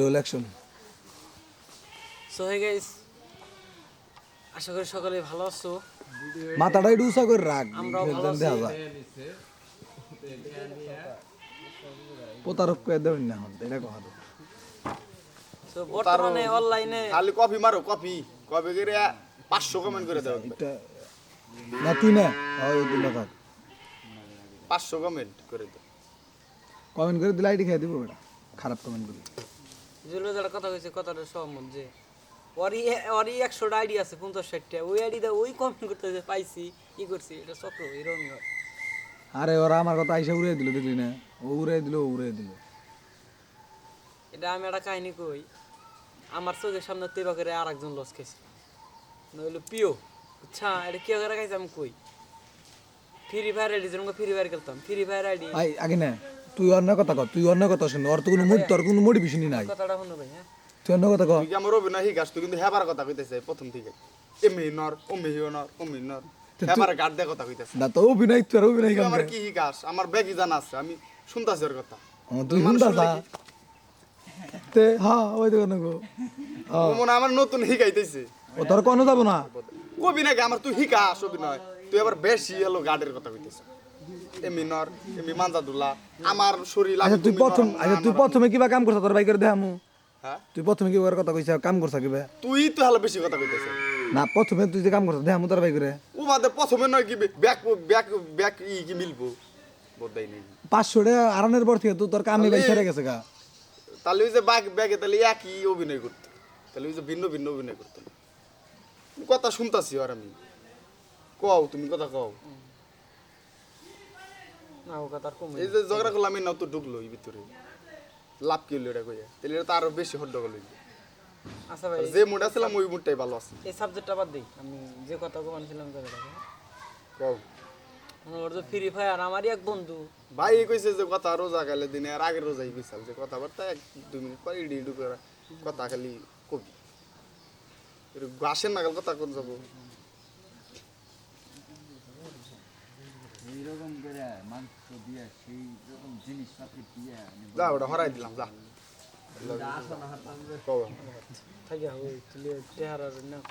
Roll action so hey guys আশা করি সকলে ভালো আছো। মাথাটা একটু উঁচা করে রাখ দেখা যায় প্রতারক করে দেবেন না এখন এটা কথা। তো বর্তমানে অনলাইনে খালি কপি মারো কপি। কপি করে পাঁচশো কমেন্ট করে দাও এটা না তুই না হয় তুই না থাক। পাঁচশো কমেন্ট করে দাও কমেন্ট করে দিলে আইডি খেয়ে দিব বেটা। খারাপ কমেন্ট করি জুলবে কথা কইছে কথাটা সহমত যে। ওরই ওরই একশোটা আইডি আছে পঞ্চাশ ষাটটা। ওই আইডি ওই কমেন্ট করতেছে পাইছি ই করছি এটা চক্র এরকম হয়। আরে ওরা আমার কথা আইসা উড়িয়ে দিল দেখলি না? ও উড়িয়ে দিল ও উড়িয়ে দিল। এটা আমি একটা কাহিনী কই আমার চোখের সামনে তেবা করে আর একজন লস খাইছে নইলে পিও আচ্ছা এটা কে করে খাইছে আমি কই? ফ্রি ফায়ার আইডি যেরকম ফ্রি ফায়ার খেলতাম ফ্রি ফায়ার আইডি আগে না। তুই অন্য কথা কর তুই অন্য কথা শুন ওর তো কোনো মোট তোর কোনো মোটিভেশনই নাই কথাটা শুনো ভাই হ্যাঁ। তুই অন্য কথা কর। তুই আমার অভিনয় শিখাস? তুই কিন্তু হেবার কথা কইতেছে প্রথম থেকে। এমনি নর অমনি নর অমনি নর। হেবার গার্ড দিয়ে কথা কইতেছে। না তো অভিনয় তোর অভিনয় তুই আমার কি শিখাস? আমার ব্যাগই জানা আছে আমি শুনতাছি ওর কথা। ও, তুই শুনতা তে হ্যাঁ ওই তো কেন গো মনে আমার নতুন শিখাইতেছে। ও তোর কোনো যাব না? কবি নাকি? আমার তুই শিখাস অভিনয়। তুই আবার বেশি এলো গার্ডের কথা কইতেছ। এমনি নর এমনি মাঞ্জাদুল্লাহ আমার শরীর আচ্ছা তুই প্রথম আচ্ছা তুই প্রথমে কিবা কাম করছ তোর বাইকের দেখামু হ্যাঁ? তুই প্রথমে কি ওর কথা কইছ কাম করছ কিবা? তুই তো হলো বেশি কথা কইতেছ। না প্রথমে তুই যে কাম করছ দেখামু তোর বাইকের? ও মাদে প্রথমে নয় কি ব্যাক ব্যাক ব্যাক ই কি মিলবো? বোধাই নেই। পাঁচশো টাকা আরানের পর থেকে তো তোর কামে বাই সেরে গেছে গা। তাহলে ওই যে ব্যাগ ব্যাগে তাহলে একই অভিনয় করতো। তাহলে ওই যে ভিন্ন ভিন্ন অভিনয় করতো। কথা শুনতাছি আর আমি। কও তুমি কথা কও। না কমে এই যে ঝগড়া করলাম আমি নাও তো ঢুকলো এই ভিতরে। লাভ কি হলো এটা কইয়া? তাহলে এটা তো আরও বেশি হড্ডগোল হইবে আচ্ছা ভাই যে মুড ছিলাম ওই মুডটাই ভালো আছে। এই সাবজেক্টটা বাদ দিই। আমি যে কথা কও। ওর যে ফ্রি ফায়ার আমারই এক বন্ধু। ভাই এই কইছে যে কথা রোজা গেলে দিনে আর আগের রোজাই কইছাল যে কথাবার্তা এক দুই মিনিট পর ইডি ইডু করে কথা খালি কবি। গাছের নাগাল কথা কোন যাব? এইরকম করে মাংস দিয়া সেই রকম জিনিসপাতি দিয়া যা ওটা হরাই দিলাম যা। থাকিয়া ওই তুলে চেহারার না